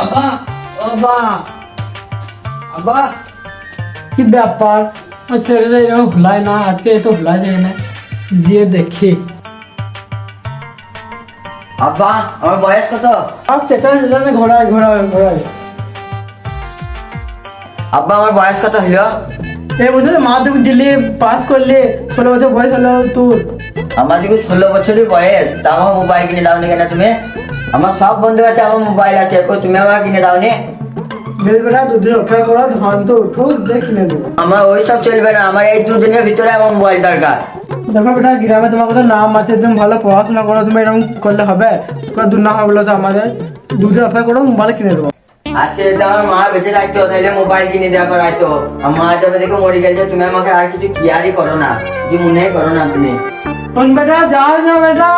আব্বা আব্বা আব্বা কি ব্যাপার আমার ছেলেটা এরকম ভুলায় না আজকে তো ভুলা যায় না গিয়ে দেখি আব্বা আমার বয়স কত আপ চেতা চেতা না ঘোরায় ঘোরায় ঘোরায় আব্বা আমার বয়স কত হলো এই বছর মাধ্যমিক দিল্লি পাস করলে ষোলো বছর বয়স হলো তোর। আমার ষোলো বছরই বয়স তা আমার মোবাইল কিনে দাওনি কেন তুমি? আমার সব বন্ধু আছে আমার মোবাইল আছে কই তুমি আমার কিনে দুদিন অপেক্ষা করো ধান তো উঠো দেখে নেব আমার ওই সব চলবে না আমার এই দুদিনের ভিতরে আমার মোবাইল দরকার। দেখো বেটা গ্রামে তোমার কথা নাম আছে তুমি ভালো পড়াশোনা করো তুমি এরকম করলে হবে। তোমার দূর না হবে তো আমাদের। দুদিন অপেক্ষা করো মোবাইল কিনে দেবো। আজকে যদি আমার মা বেঁচে থাকতো তাহলে মোবাইল কিনে দেওয়া করাইতো। আর মা যাবে দেখে মরে গেছে তুমি আমাকে আর কিছু কিয়ারই করো না কিছু মনে করো না তুমি। কোন বেটা যা যা বেটা।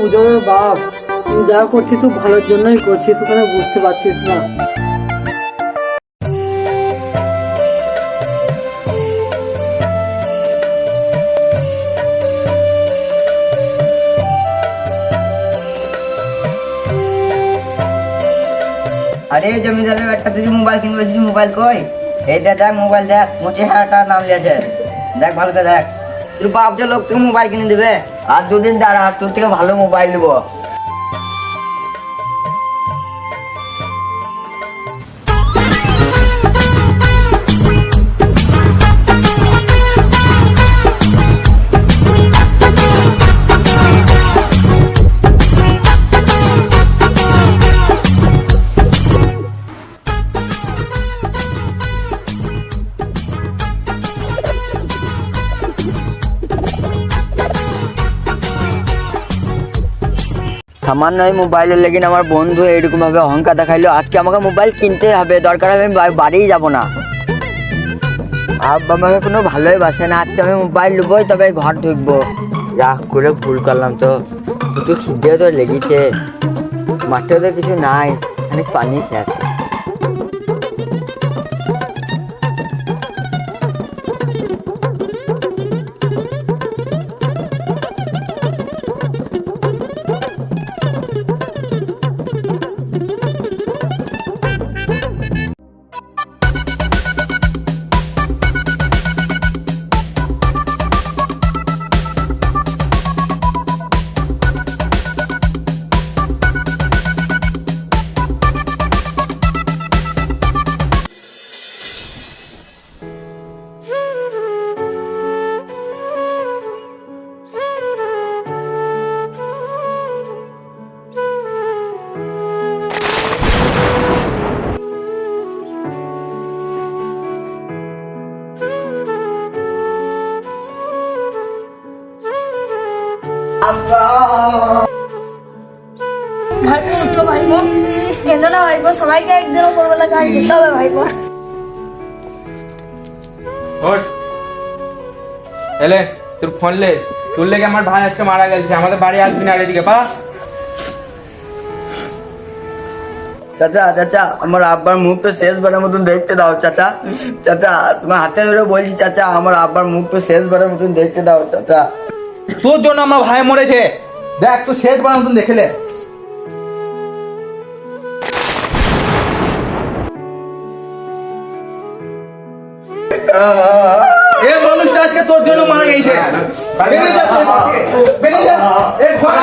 বুঝো বাপ তুই যা করছিস তুই ভালোর জন্যই করছিস তুই কেন বুঝতে পারছিস না? আরে জমিদারের একটা তুই মোবাইল কিনবে তুই মোবাইল কই? এই দেখ দেখ, মোবাইল দেখ পঁচিশ হাজার নাম লিয়েছে দেখ, ভালো করে দেখ। তোর বাপ যে লোক তোকে মোবাইল কিনে দিবে, আর দুদিন দাঁড়া, তোর থেকে ভালো মোবাইল নেব। সামান্য এই মোবাইলের লেগে আমার বন্ধু এরকমভাবে অহংকার দেখাইলো। আজকে আমাকে মোবাইল কিনতে হবে, দরকার আমি বাড়ি বাড়িই যাব না। আব্বা আমাকে কোনো ভালোই বাসে না। আজকে আমি মোবাইল নেবোই তবে ঘর ঢুকবো রাগ করে ভুল করলাম তো। একটু খিদেও তো লেগেছে। মাঠেও তো কিছু নাই অনেক পানি খেয়ে তোর ফোন লে। তোর লেগে আমার ভাই আজকে মারা গেছে। আমাদের বাড়ি আসবি না এদিকে পা চাচা চাচা, আমার আব্বার মুখটা শেষবারের মতন দেখতে দাও, চাচা। চাচা, তোমার হাতে ধরে বলছি, চাচা, আমার আব্বার মুখ মুখটা শেষবারের মতন দেখতে দাও, চাচা। তোর জন্য আমার ভাই মরেছে। দেখ তো শেষ বার মতন দেখলে এ মানুষটা আজকে তোর জন্য মারা গেছে। বেরিয়ে যা বেরিয়ে যা। এ ঘোড়া